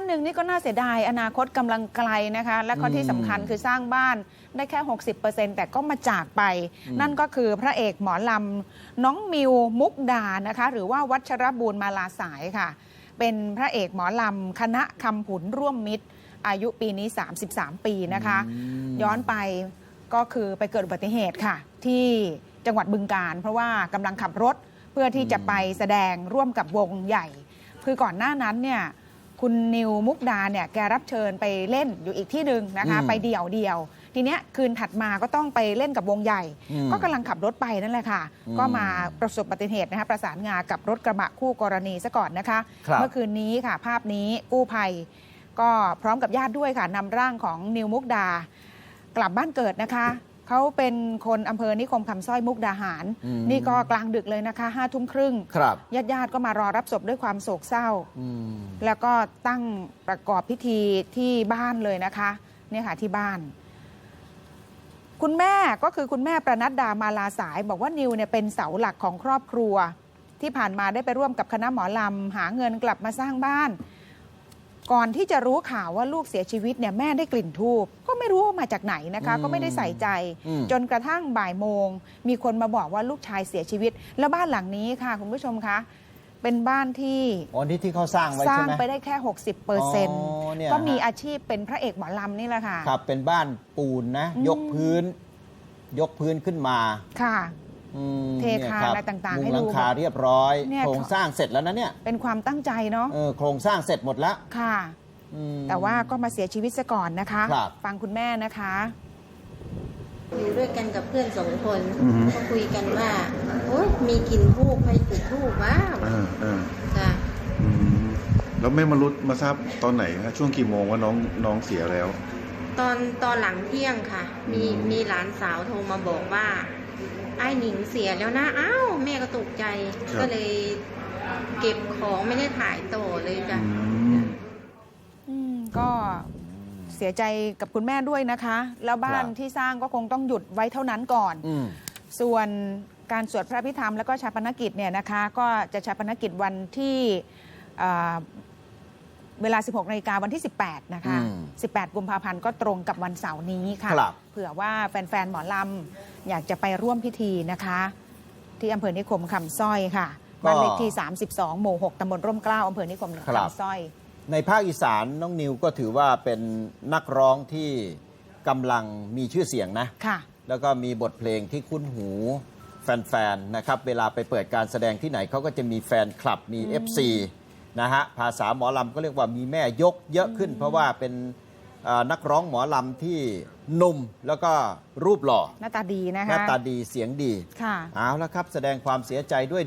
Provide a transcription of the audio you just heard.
านหนึ่งนี่ก็น่าเสียดายอนาคตกำลังไกลนะคะ และข้อที่สำคัญคือสร้างบ้านได้แค่ 60%แต่ก็มาจากไป นั่นก็คือพระเอกหมอลำน้องมิวมุกดานะคะ หรือว่าวัชรบูรมาลาสายค่ะ เป็นพระเอกหมอลำคณะคำผุนร่วมมิตร อายุปีนี้ 33 ปีนะคะอืมย้อนไปก็คือไปเกิดอุบัติเหตุค่ะ ที่จังหวัดบึงการ เพราะว่ากำลังขับรถเพื่อที่จะไปแสดงร่วมกับวงใหญ่ คือก่อนหน้านั้นเนี่ย คุณนิวมุกดาเนี่ยแกรับเชิญไปเล่นอยู่อีกที่หนึ่งนะคะ อืมไปเดี่ยวเดียวๆทีเนี้ยคืนถัดมาก็ต้องไปเล่นกับวงใหญ่ อืมก็กำลังขับรถไปนั่นแหละค่ะ อืมก็มาประสบอุบัติเหตุนะคะประสานงากับรถกระบะคู่กรณีซะก่อนนะคะ ครับ เมื่อคืนนี้ค่ะ ภาพนี้กู้ภัย ก็พร้อมกับญาติด้วยค่ะนำร่างของนิวมุกดา กลับบ้านเกิดนะคะ เขาเป็นคนอำเภอนิคมคำสร้อยมุกดาหารอืมนี่ก็กลางดึกเลยนะคะห้าทุ่มครึ่งครับญาติญาติๆก็มารอรับศพด้วยความโศกเศร้าอืมแล้วก็ตั้งประกอบพิธีที่บ้านเลยนะคะเนี่ยค่ะที่บ้าน คุณแม่ก็คือคุณแม่ประนัดดามาลาสาย บอกว่านิวเนี่ยเป็นเสาหลักของครอบครัว ที่ผ่านมาได้ไปร่วมกับคณะหมอลำหาเงินกลับมาสร้างบ้าน ก่อนที่จะรู้ข่าวว่าลูกเสียชีวิตเนี่ยแม่ได้กลิ่นทูบก็ไม่รู้ว่ามาจากไหนนะคะอืมก็ไม่ได้ใส่ใจอืมจนกระทั่งบ่ายโมง มีคนมาบอกว่าลูกชายเสียชีวิต แล้วบ้านหลังนี้ค่ะ คุณผู้ชมคะเป็นบ้านที่อ๋อนี่ที่เขาสร้างไว้สร้าใช่งไหมไปได้แค่ 60เปอร์เซ็นต์เนี่ยก็มีฮะอาชีพเป็นพระเอกหมอลำนี่แหละค่ะครับเป็นบ้านปูนนะอืมยกพื้น ยกพื้นขึ้นมาค่ะ อืมเทคานนี่ยบอะไรต่างๆให้มุงหลัดูงคาเรียบร้อย เนี่ย โครงสร้างเสร็จแล้วนะเนี่ยเป็นความตั้งใจเนาะเออโครงสร้างเสร็จหมดแล้วค่ะ อืม แต่ว่าก็มาเสียชีวิตซะก่อนนะคะ ครับ ฟังคุณแม่นะคะ อยู่ด้วยกันกับเพื่อนสองคนอือฮึ ก็คุยกันว่าโอ๊ยมีกลิ่นทูบใครจุดทูบวะเออเออจ้ะอืมแล้วแม่มารุดมาทราบตอนไหนฮะช่วงกี่โมงว่าน้องน้องเสียแล้ว ตอนตอนหลังเที่ยงค่ะ มีมีหลานสาวโทรมาบอกว่า ไอ้หนิงเสียแล้วนะ อ้าว แม่ก็ตกใจ ครับ ก็เลยเก็บของไม่ได้ถ่ายต่อเลยจ้ะอืมอืมก็เสียใจกับคุณแม่ด้วยนะคะ แล้วบ้านครับ ที่สร้างก็คงต้องหยุดไว้เท่านั้นก่อน อืม ส่วนการสวดพระพิธรรมแล้วก็ชาปนกิจเนี่ยนะคะ ก็จะชาปนกิจวันที่เอ่อ เวลา 16นาฬิกาวันที่ 18 นะคะ อืม18 กุมภาพันธ์ก็ตรงกับวันเสาร์นี้ค่ะ ครับ เผื่อว่าแฟน ๆ หมอลำ อยากจะไปร่วมพิธีนะคะ ที่อำเภอนิคมคำสร้อยค่ะบ้านเลขที่ 32 หมู่ 6ตำบลร่มเกล้าอำเภอนิคมครับ คำสร้อย ในภาคอีสานน้องนิวก็ถือว่าเป็นนักร้องที่กำลังมีชื่อเสียงนะ ค่ะ แล้วก็มีบทเพลงที่คุ้นหูแฟนๆนะครับ เวลาไปเปิดการแสดงที่ไหนเขาก็จะมีแฟนคลับมี FC นะฮะภาษาหมอลำก็เรียกว่ามีแม่ยกเยอะขึ้น เพราะว่าเป็นเอ่อนักร้องหมอลำที่หนุ่มแล้วก็รูปหล่อหน้าตาดีนะหน้าคะตาดีเสียงดีค่ะ เอาละครับ แสดงความเสียใจด้วย